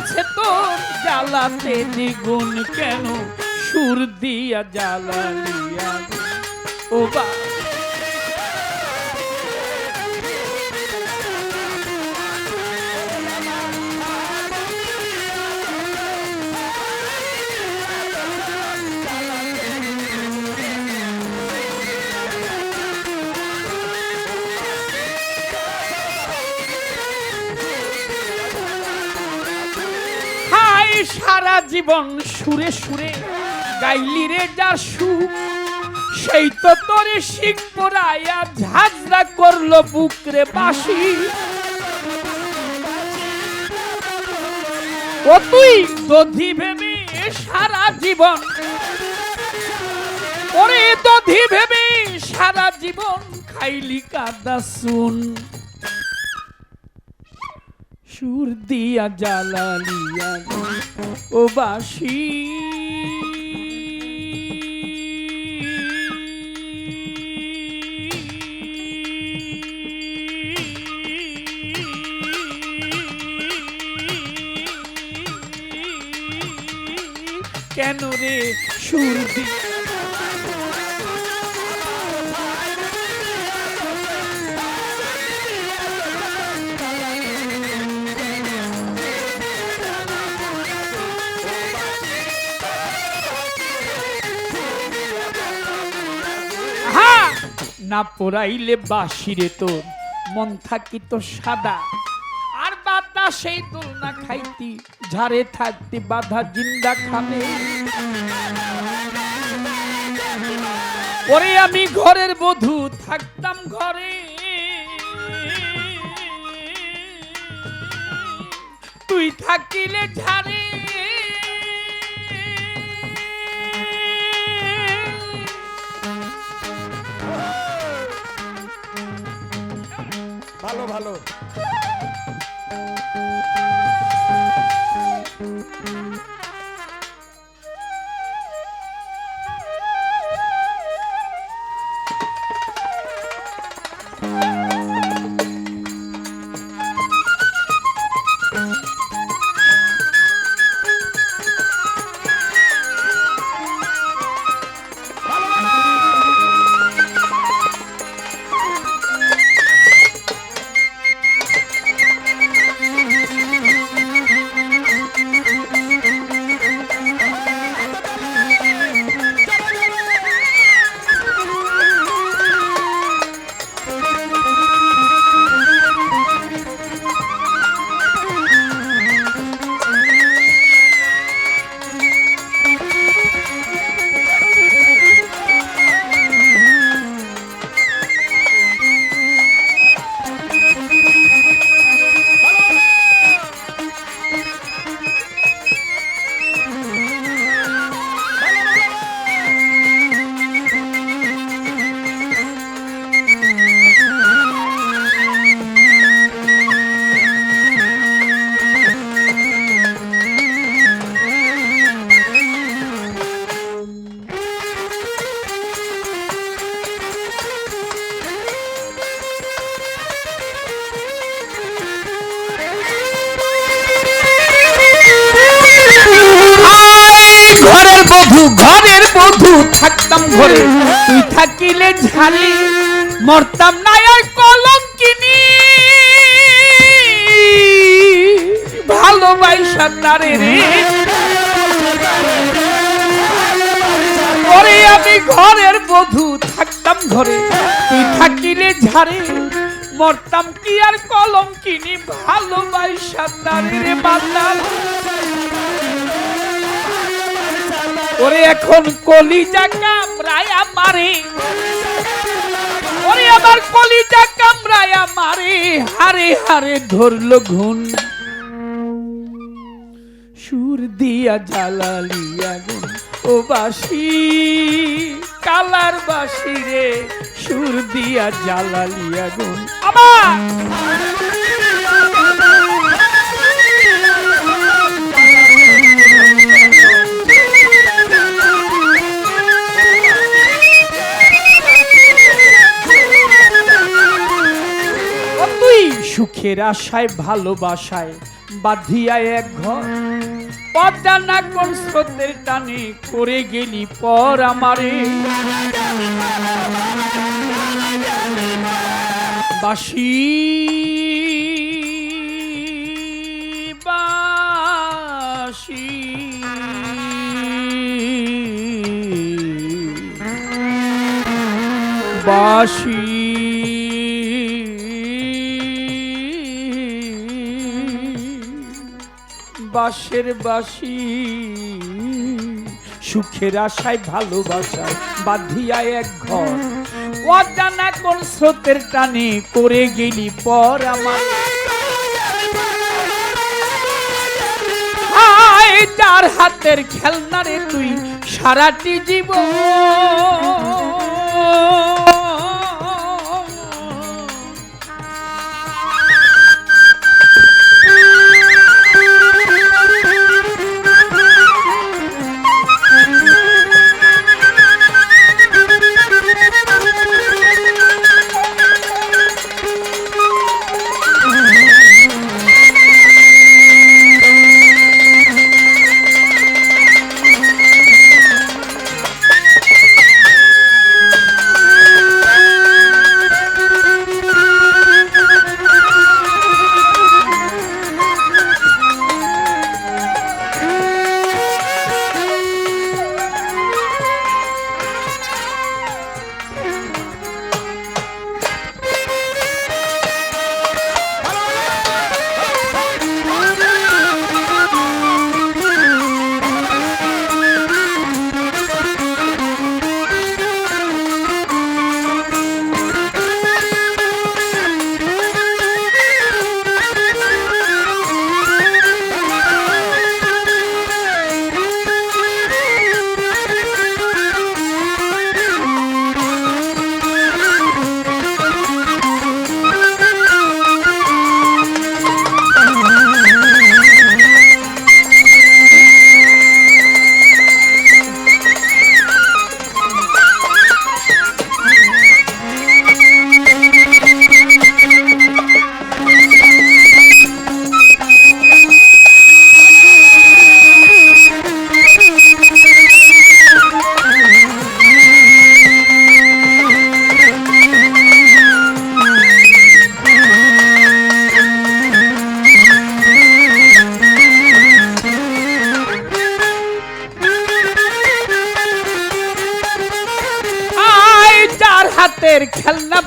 গেছে তোর জ্বালাতে দ্বিগুণ কেন? সুর দিয়া জ্বালালিয়া ও বা সারা জীবন সুরে সুরে গাইলি রে যার সুখ সেই তো তোরে শিখ পড়াইয়া ঝাঁঝরা করল বুকরে বাসি ও তুই দধি ভেবে সারা জীবন। ওরে দধি ভেবে সারা জীবন খাইলি কাদা শুন সুর দিয়া জ্বালালিয়া ও বাসি। কেন রে সুর দিয়া না পোড়াইলে বাসিরে তোর। মন থাকিত সাদা। আর বাদা সেই তোর না খাইতি, ঝাড়ে থাকতে, বাধা জিন্দা খাবে পরে আমি ঘরের বধূ থাকতাম ঘরে। তুই থাকিলে ঝাড়ে ভালো ভালো। বধু থাকতাম ঘরে। তুই থাকিলে ঝালি, মরতাম না আর কলঙ্কিনি। ভালোবাসা তারে রে। ওরে আমি ঘরের বধু থাকতাম ঘরে। তুই থাকিলে ঝাড়ে, মরতাম কি আর কলঙ্কিনি। ভালোবাসা তারে রে বান্দার। ওরে এখন কলিজা কামড়ায় আমারে। ওরে আমার কলিজা কামড়ায় আমারে। হারে হারে ধরলো ঘুন সুর দিয়া জ্বালালিয়া গুন ও বাসি কালার বাসি রে। সুর দিয়া জ্বালালিয়া গুন আমার সুখের আশায় ভালোবাসায়, বাঁধিয়া এক ঘর। পদ্মা না কোন স্রোতের টানে করে গেলি পর আমারে। বাসি বাসি বাসি বাঁশের বাসি সুখের আশায় ভালোবাসায় বাঁধিয়া এক ঘর। অজানা কোন স্রোতের টানে করে গেলি পর আমার। যার হাতের খেলনা রে তুই সারাটি জীবন।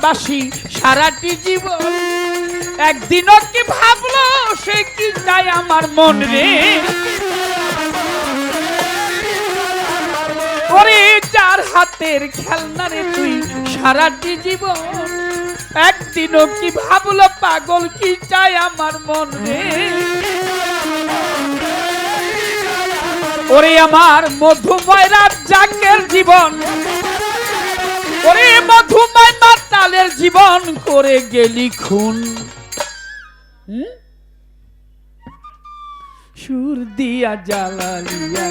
বাসি সারাটি জীবন। একদিনও কি ভাবলো সে কি চায় আমার মন রে? ওরে যার হাতের খেলনা রে তুই সারাটি জীবন। একদিনও কি ভাবলো পাগল কি চায় আমার মন রে? ওরে আমার মধুময় রাত জাকের জীবন। ওরে মধুময় মাতালের জীবন করে গেলি খুন। সুর দিয়া জ্বালালিয়া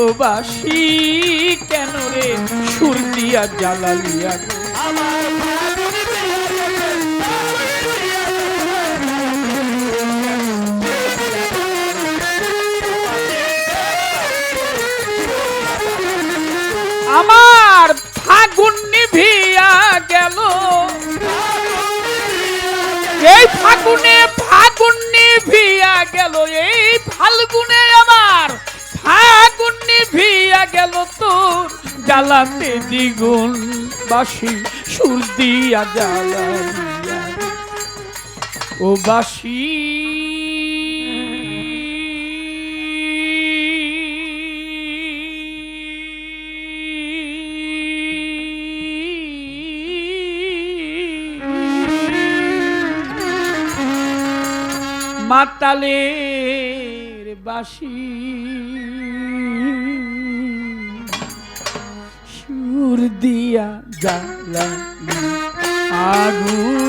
ও বাসি, কেন রে সুর দিয়া জ্বালালিয়া আমার ফাগুন ফাগুনে ফাগুন নিভিয়া গেল এই ফাল্গুনে আমার। ফাগুন নিভিয়া গেল তোর জ্বালাতে দ্বিগুণ বাসি, সুর দিয়া জ্বালাইয়া। ও বাসি মাতালের বাসি। সুর দিয়া জ্বালা আগুন।